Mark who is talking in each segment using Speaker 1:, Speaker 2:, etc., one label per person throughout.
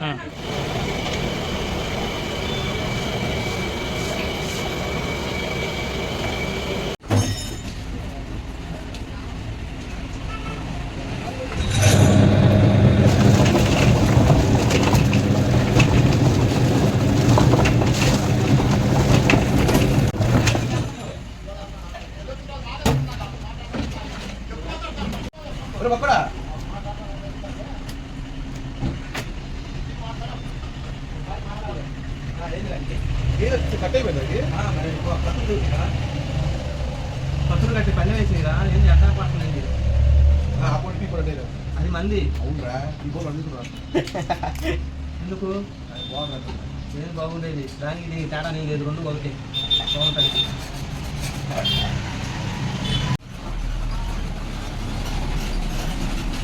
Speaker 1: 嗯。కొట్టిపోయినా
Speaker 2: ఉమ్.
Speaker 3: పత్తులు కట్టి పల్లె వేసిందిరా ఏంది ఎక్కడ పడుతుంది అది మంది.
Speaker 4: అవునరా ఈ బోల్ అందుకురా
Speaker 3: ఎందుకు?
Speaker 4: బాగుంది
Speaker 3: ఏం బాగుండేది? దానికి దీనికి తేడా నేను లేదు రెండు ఒకటి బాగుంటుంది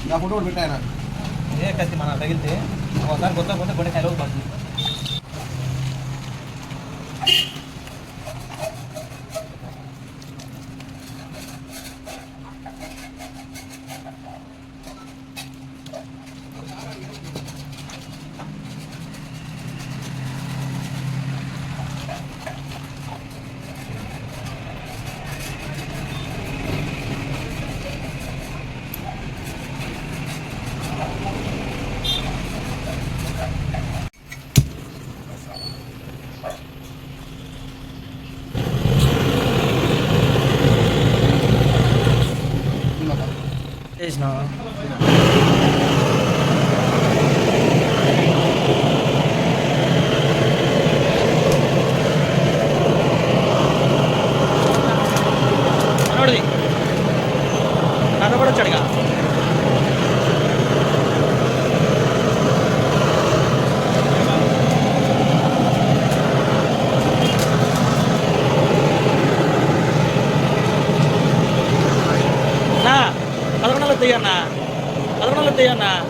Speaker 4: నా ఫోటో పెట్టాయన
Speaker 3: ఏ కత్తి మన తగిలితే? ఒకసారి కొత్త కొత్త కొట్టే కలవ
Speaker 4: not 这样的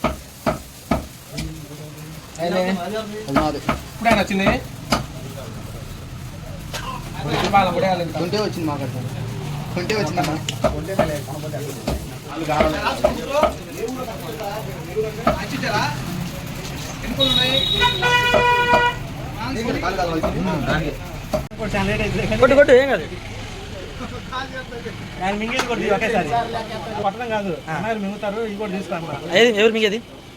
Speaker 3: ఇప్పుడే వచ్చింది
Speaker 4: కొంటే వచ్చింది మాకు కొంటే వచ్చింది
Speaker 2: కొట్టు కొట్టు ఏం కాదు.
Speaker 3: మింగేది తీయి ఒకేసారి. పట్టడం కాదు. మింగుతారు ఇవి కూడా తీసుకుంటా
Speaker 2: ఏది? ఎవరు మీకు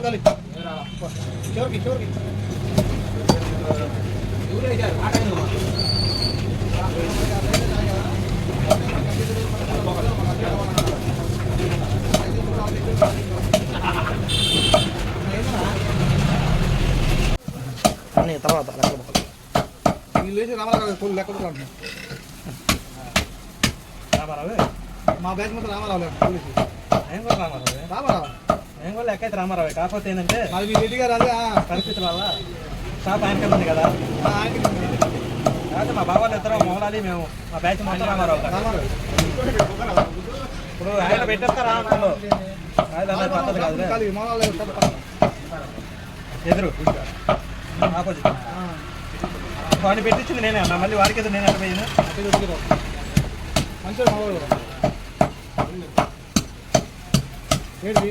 Speaker 2: కాలి చివరికి చివరికి.
Speaker 3: తర్వాత
Speaker 2: వేసి రామారావు ఫుల్ లెక్క
Speaker 3: రామారావు?
Speaker 2: మా బ్యాచ్ మొత్తం రామారావు లేదు
Speaker 3: రామారావు?
Speaker 2: రామారావు?
Speaker 3: ఏం కూడా లెక్క అయితే రామారావు? కాకపోతే ఏంటంటే
Speaker 2: మరి మీ రెడ్డి గారు అదే
Speaker 3: పరిస్థితుల వల్ల షాప్ ఆయన ఉంది కదా.
Speaker 2: ఆ,
Speaker 3: మా బాబాలు ఇద్దరు మౌలాలి మేము. మా బ్యాచ్ మొత్తం రామారావు. ఇప్పుడు ఆయన పెట్టేస్తారా అన్నాడు. ఆయన పద్ధతి కాదు ఎదురు. ఆపోజిట్. వాడిని పెట్టించింది నేనే అన్న. మళ్ళీ వాడికి ఎదురు నేను ఎక్కడ
Speaker 2: మంచిగా మావాడు ఏంటి?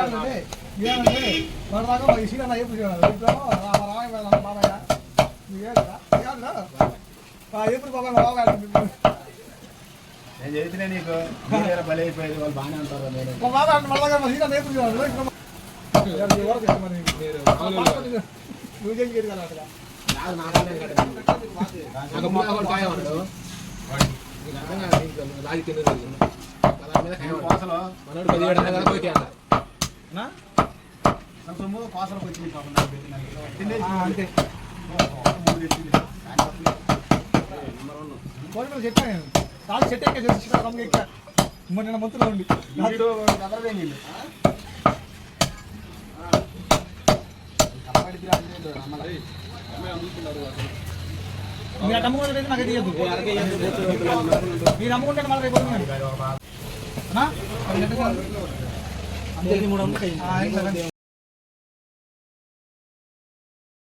Speaker 2: ఇవ్వాలంటే, ఇవ్వాలంటే, మన దాకా మా ఇసుక నా ఎప్పుడు చూడాలి. ఇంట్లో రా- మా రామయ్య వాళ్ళ బాబాయ్య. నువ్వు ఏడురా? ఏడురా? ఆ ఎప్పుడు బాబాయ్ మా బాబాయ్ అంటుంది.
Speaker 4: నేను చెబితే నీకు మీరే బలి అయిపోయేది వాళ్ళు బాగానే ఉంటారు నేను
Speaker 2: మా బాబాయ్ అంటే మన దగ్గర మా ఎప్పుడు నువ్వు చేసి కదా అక్కడ.
Speaker 5: నాకు కాయ మనోడు పదిహేడు?
Speaker 4: సొమ్ము కోసలకు వచ్చింది పాపం నాకు
Speaker 2: అంతే.
Speaker 4: మూడు
Speaker 2: మీద చెట్టు నేను. కాలు చెట్టు ఎక్కే చేసి రమ్ము ఎక్కా. ఉండి.
Speaker 4: వీడు కదలదే నీళ్ళు
Speaker 2: మీరు అటు అమ్ముకుంటే నాకు తెలియదు. మీరు మళ్ళీ
Speaker 3: అందరికీ మూడు వందలు
Speaker 2: ఆ, ఇంకా